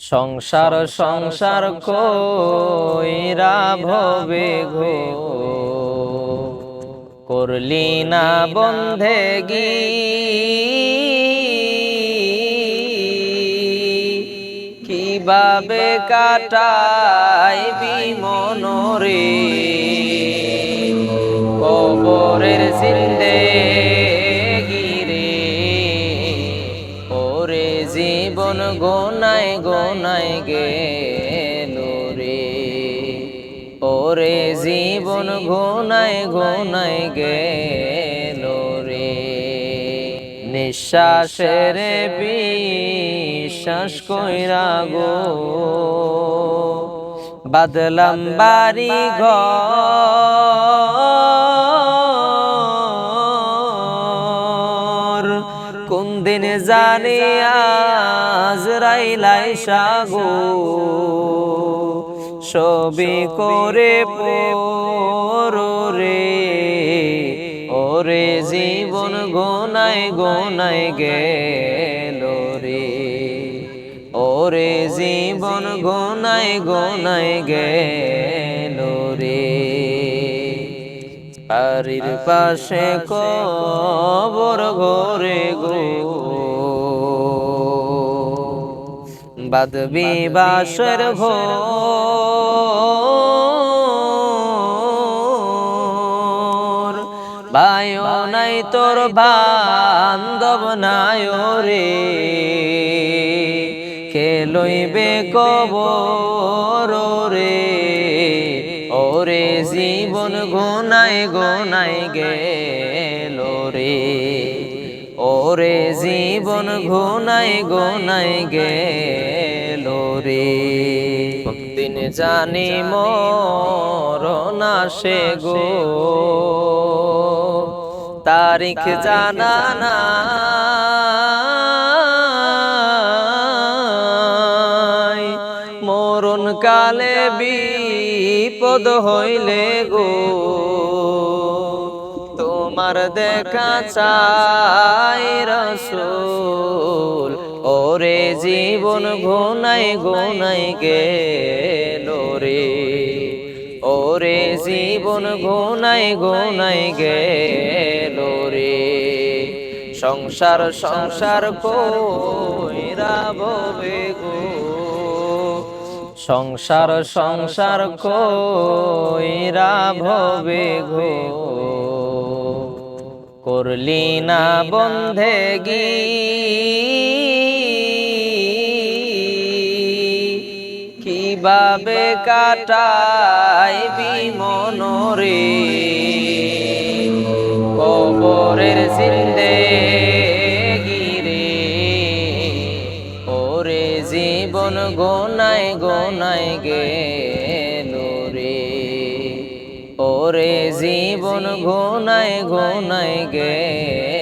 সংসার সংসার কইরা ভবে গো? করলি না বন্ধে গি কীভাবে কাটাইবি মনরে? কবরের জিন্দে জীবন গোনায় গোনায় গেল রে। ওরে জীবন গোনায় গোনায় গেল রে। নিঃশ্বাসের বিশ্বাস কইরা গো। বাদলাম বাড়ি ঘর। দিন জানি আজ রাইলাই সাগো। ছবি করে রে। ওরে জীবন গোনায় গোনায় গেল রে। ওরে জীবন গোনায় গোনায় গেল রে। বাড়ির পাশে কবর ঘরে গো। বাদবি বাসর ঘোর বায়ো নাই তোর বান্ধব নাই রে। খেলইবে কবর রে? ওরে জীবন গোনায় গোনায় গেল রে। ওরে জীবন গোনায় গোনায় গেল রে। দিন জানি মোর সে গো। তারিখ জানা না। মরণ কালে বিপদ হইলে গো। তোমার দেখা চাই রসুল। ওরে জীবন গোনাই গোনাই গেল রে। ওরে জীবন গোনাই গোনাই গেল রে। সংসার সংসার কইরা ববে গো। সংসার সংসার কইরা ভবে গো। করলি না বন্ধেগি কীভাবে কাটাইবি মনরে? কবরের জিন্দে গিরে। ওরে জীবন গোনায় গোনায় রে ওরে জীবন গোনায় গোনায় গেল